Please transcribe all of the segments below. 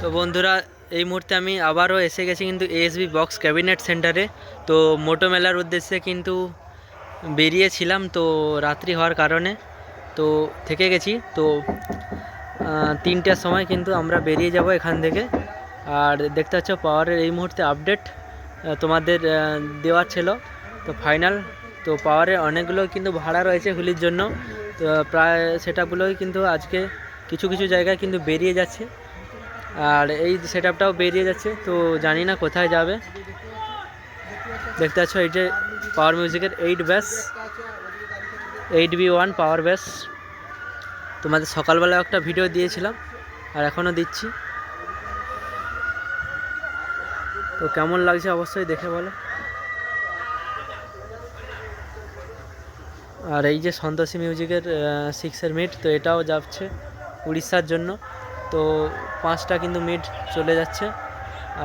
তো বন্ধুরা, এই মুহূর্তে আমি আবারও এসে গেছি কিন্তু এএসবি বক্স ক্যাবিনেট সেন্টারে তো মোটো মেলার উদ্দেশ্যে কিন্তু বেরিয়েছিলাম তো রাত্রি হওয়ার কারণে। তো থেকে গেছি, তো তিনটের সময় কিন্তু আমরা বেরিয়ে যাব এখান থেকে। আর দেখতে পাচ্ছ পাওয়ারের এই মুহূর্তে আপডেট তোমাদের দেওয়ার ছিল। তো ফাইনাল তো পাওয়ারের অনেকগুলো কিন্তু ভাড়া রয়েছে হুলির জন্য। তো প্রায় সেটাগুলোই কিন্তু আজকে কিছু কিছু জায়গায় কিন্তু বেরিয়ে যাচ্ছে। আর এই সেট আপটাও বেরিয়ে যাচ্ছে, তো জানি না কোথায় যাবে। দেখতে পাচ্ছ এই যে পাওয়ার মিউজিকের এইট ব্যাস, এইট বি ওয়ান পাওয়ার ব্যাস। তোমাদের সকালবেলা একটা ভিডিও দিয়েছিলাম, আর এখনও দিচ্ছি। তো কেমন লাগছে অবশ্যই দেখে বলো। আর এই যে সন্তোষী মিউজিকের সিক্সের মিট তো এটাও যাচ্ছে উড়িষ্যার জন্য। তো পাঁচটা কিন্তু মিট চলে যাচ্ছে।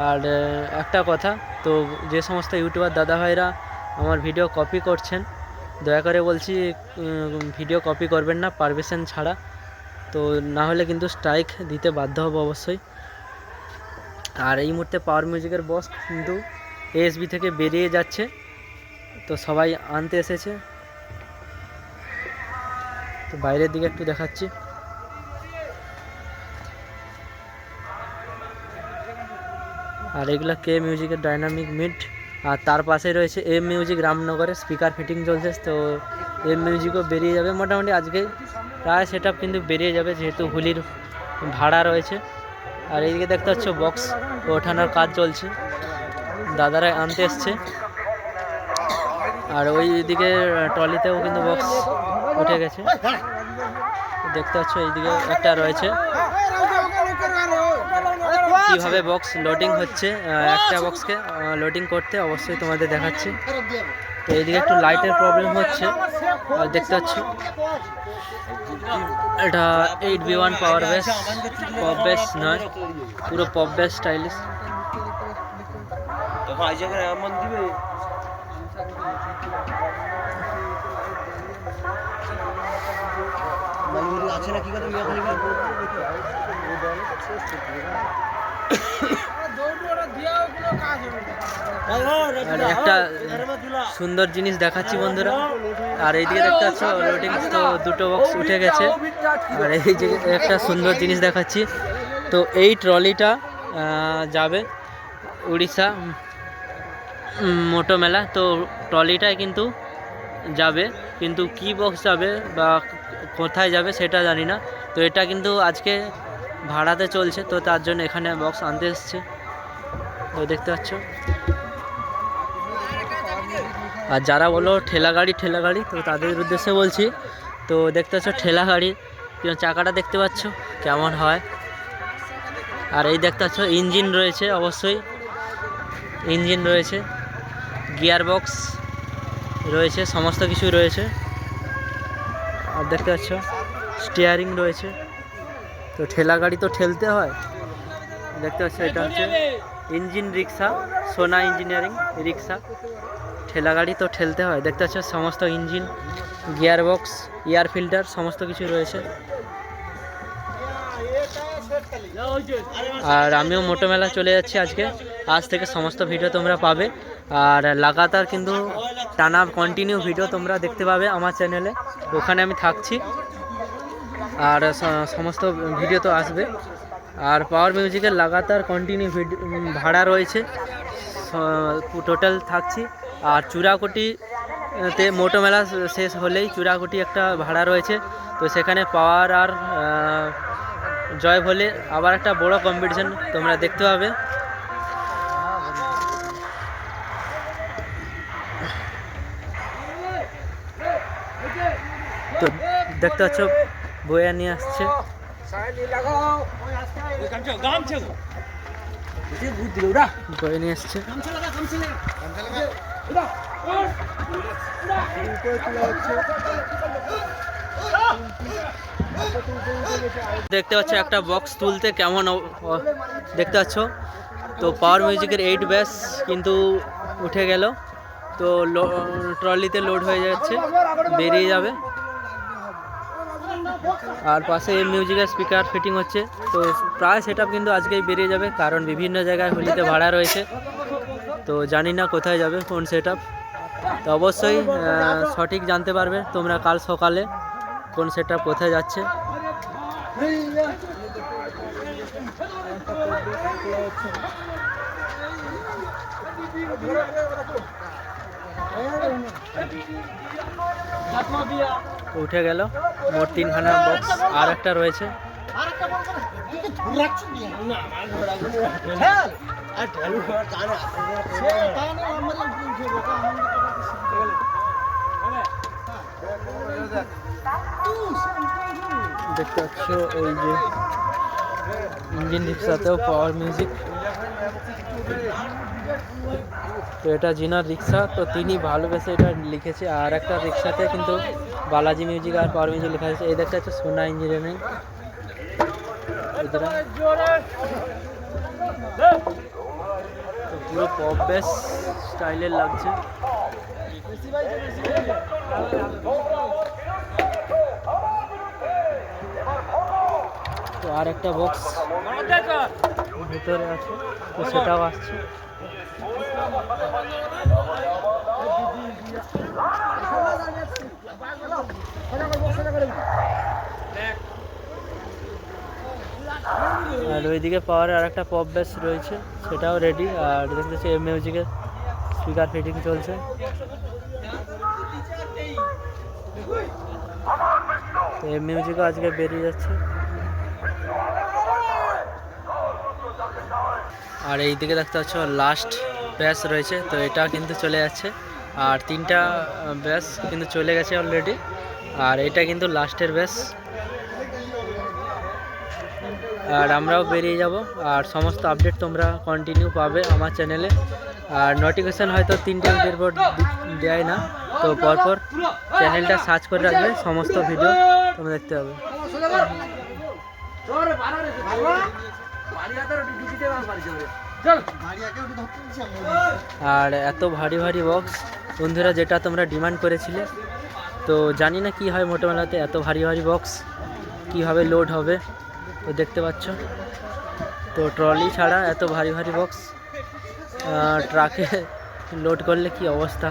আর একটা কথা, তো যে সমস্ত ইউটিউবার দাদা ভাইরা আমার ভিডিও কপি করছেন, দয়া করে বলছি ভিডিও কপি করবেন না পারমিশন ছাড়া। তো না হলে কিন্তু স্ট্রাইক দিতে বাধ্য হব অবশ্যই। আর এই মুহূর্তে পাওয়ার মিউজিকের বস কিন্তু এএসবি থেকে বেরিয়ে যাচ্ছে। তো সবাই আনতে এসেছে। তো বাইরের দিকে একটু দেখাচ্ছি। আর এগুলো কে মিউজিকের ডাইনামিক মিড আর তার পাশে রয়েছে এম মিউজিক রামনগরে স্পিকার ফিটিং চলছে, তো এম মিউজিকও বেরিয়ে যাবে মোটামুটি আজকে। প্রায় সেট কিন্তু বেরিয়ে যাবে, যেহেতু হুলির ভাড়া রয়েছে। আর এইদিকে দেখতে পাচ্ছ বক্স ওঠানোর কাজ চলছে। দাদারা আনতে এসছে। আর ওই দিকে ট্রলিতেও কিন্তু বক্স উঠে গেছে। দেখতে পাচ্ছ, এইদিকে একটা রয়েছে। কীভাবে বক্স লোডিং হচ্ছে একটা বক্সকে লোডিং করতে, অবশ্যই তোমাদের দেখাচ্ছি। তো এইদিকে একটু লাইটের প্রবলেম হচ্ছে। দেখতে পাচ্ছ, এটা eight B one power bass pop bass নয়, পুরো পপ বেস স্টাইলিশ একটা সুন্দর জিনিস দেখাচ্ছি বন্ধুরা। আর এইদিকে দেখতে পাচ্ছ লোডিং তো দুটো বক্স উঠে গেছে। আর এই যে একটা সুন্দর জিনিস দেখাচ্ছি। তো এই ট্রলিটা যাবে উড়িষ্যা মোটো মেলা। তো ট্রলিটায় কিন্তু যাবে। কিন্তু কি বক্স যাবে বা কোথায় যাবে সেটা জানি না। তো এটা কিন্তু আজকে ভাড়াতে চলছে, তো তার জন্য এখানে বক্স আনতে এসছে। তো দেখতে পাচ্ছ। আর যারা বলো ঠেলা গাড়ি ঠেলা গাড়ি তো তাদের উদ্দেশ্যে বলছি। তো দেখতে পাচ্ছ ঠেলা গাড়ি চাকাটা দেখতে পাচ্ছ? কেমন হয়। আর এই দেখতে পাচ্ছ ইঞ্জিন রয়েছে অবশ্যই। ইঞ্জিন রয়েছে গিয়ার বক্স রয়েছে, সমস্ত কিছু রয়েছে। আর দেখতে পাচ্ছ স্টিয়ারিং রয়েছে। তো ঠেলা গাড়ি তো ঠেলতে হয়। দেখতে পাচ্ছ, এটা হচ্ছে ইঞ্জিন রিক্সা সোনা ইঞ্জিনিয়ারিং রিক্সা ঠেলা গাড়ি তো ঠেলতে হয়। দেখতে পাচ্ছ, সমস্ত engine gear box air filter সমস্ত কিছু রয়েছে। আর আমিও মোটো মেলা চলে যাচ্ছি আজকে। আজ থেকে সমস্ত ভিডিও তোমরা পাবে। আর লাগাতার কিন্তু টানা কন্টিনিউ ভিডিও তোমরা দেখতে পাবে আমার চ্যানেলে ওখানে আমি থাকছি। আর সমস্ত ভিডিও তো আসবে। আর পাওয়ার মিউজিকের লাগাতার কন্টিনিউ ভাড়া রয়েছে। টোটাল থাকছি। আর চূড়াকুটি তে মোটো মেলা শেষ হলেই চূড়াকুটি একটা ভাড়া রয়েছে। তো সেখানে পাওয়ার আর জয় বলে আবার একটা বড় কম্পিটিশন তোমরা দেখতে পাবে। দেখতে পাচ্ছ, বইয়া নিয়ে আসছে। বয়ে নিয়ে আসছে। দেখতে পাচ্ছ, একটা বক্স তুলতে কেমন দেখতে পাচ্ছ? তো পাওয়ার মিউজিকের এইট ব্যাস কিন্তু উঠে গেল। তো ট্রলিতে লোড হয়ে যাচ্ছে, বেরিয়ে যাবে। আর পাশে মিউজিকের স্পিকার ফিটিং হচ্ছে। তো প্রায় সেট কিন্তু আজকেই বেরিয়ে যাবে, কারণ বিভিন্ন জায়গায় হোলিতে ভাড়া রয়েছে। তো জানি না কোথায় যাবে কোন সেট তো অবশ্যই সঠিক জানতে পারবে তোমরা কাল সকালে কোন সেট কোথায় যাচ্ছে। উঠে গেল। মোট তিনখানা বক্স আর একটা রয়েছে। দেখতে পাচ্ছ এই যে ইঞ্জিন রিক্সাতেও পাওয়ার মিউজিক তো এটা জিনার রিক্সা, তো তিনি ভালোবেসে এটা লিখেছে। আর একটা রিক্সাতে কিন্তু বালাজি মিউজিক আর পাওয়ার মিউজিক লেখা আছে। এই দেখতে হচ্ছে সোনা ইঞ্জিনিয়ারিং। পুরো পপ বেস স্টাইলের লাগছে। তো আর একটা বক্স ভিতরে আছে, তো সেটাও আসছে। আর ওইদিকে পাওয়ার আর একটা পপ বেস রয়েছে, সেটাও রেডি আর দেখতেছি এম মিউজিকের স্পিকার ফিটিং চলছে। এম মিউজিকও আজকে বেরিয়ে যাচ্ছে। আর এই দিকে দেখতে পাচ্ছ লাস্ট ব্যাস রয়েছে তো এটা কিন্তু চলে যাচ্ছে আর তিনটা ব্যাস কিন্তু চলে গেছে অলরেডি আর এটা কিন্তু লাস্টের ব্যাস আর আমরাও বেরিয়ে যাব আর সমস্ত আপডেট তোমরা কন্টিনিউ পাবে আমার চ্যানেলে আর নোটিফিকেশান হয়তো তিনটে ভিডিওর পর দেয় না তো পরপর চ্যানেলটা সার্চ করে রাখবে সমস্ত ভিডিও তোমরা দেখতে পাবে আর এত ভারী ভারী বক্স বন্ধুরা যেটা তোমরা ডিমান্ড করেছিলে তো জানি না কি হয় মোটামেলাতে এত ভারী ভারী বক্স কীভাবে লোড হবে তো দেখতে পাচ্ছ। তো ট্রলি ছাড়া এত ভারী ভারী বক্স ট্রাকে লোড করলে কি অবস্থা?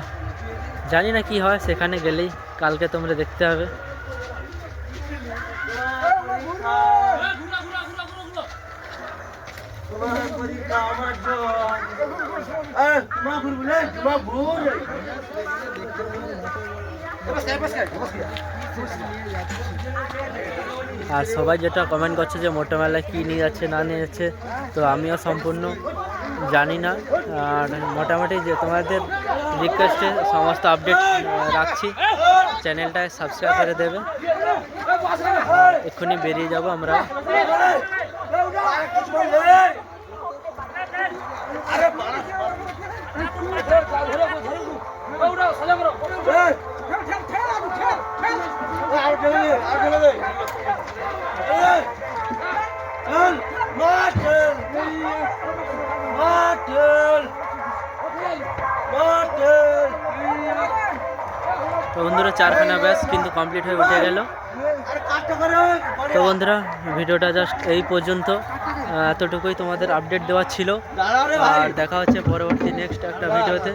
জানি না কি হয় সেখানে গেলেই কালকে তোমরা দেখতে হবে। আর সবাই যেটা কমেন্ট করছে যে মোটা মেলায় কী নিয়ে যাচ্ছে, না নিয়ে যাচ্ছে, তো আমিও সম্পূর্ণ জানি না। আর মোটামুটি যে তোমাদের রিকোয়েস্টে সমস্ত আপডেট রাখছি। চ্যানেলটায় সাবস্ক্রাইব করে দেবে। এক্ষুনি বেরিয়ে যাব আমরা। তো বন্ধুরা চারখানা ব্যাস কিন্তু কমপ্লিট হয়ে উঠে গেল। তো বন্ধুরা, ভিডিওটা জাস্ট এই পর্যন্ত। এতটুকুই তোমাদের আপডেট দেওয়ার ছিল। আর দেখা হচ্ছে পরবর্তী নেক্সট একটা ভিডিওতে।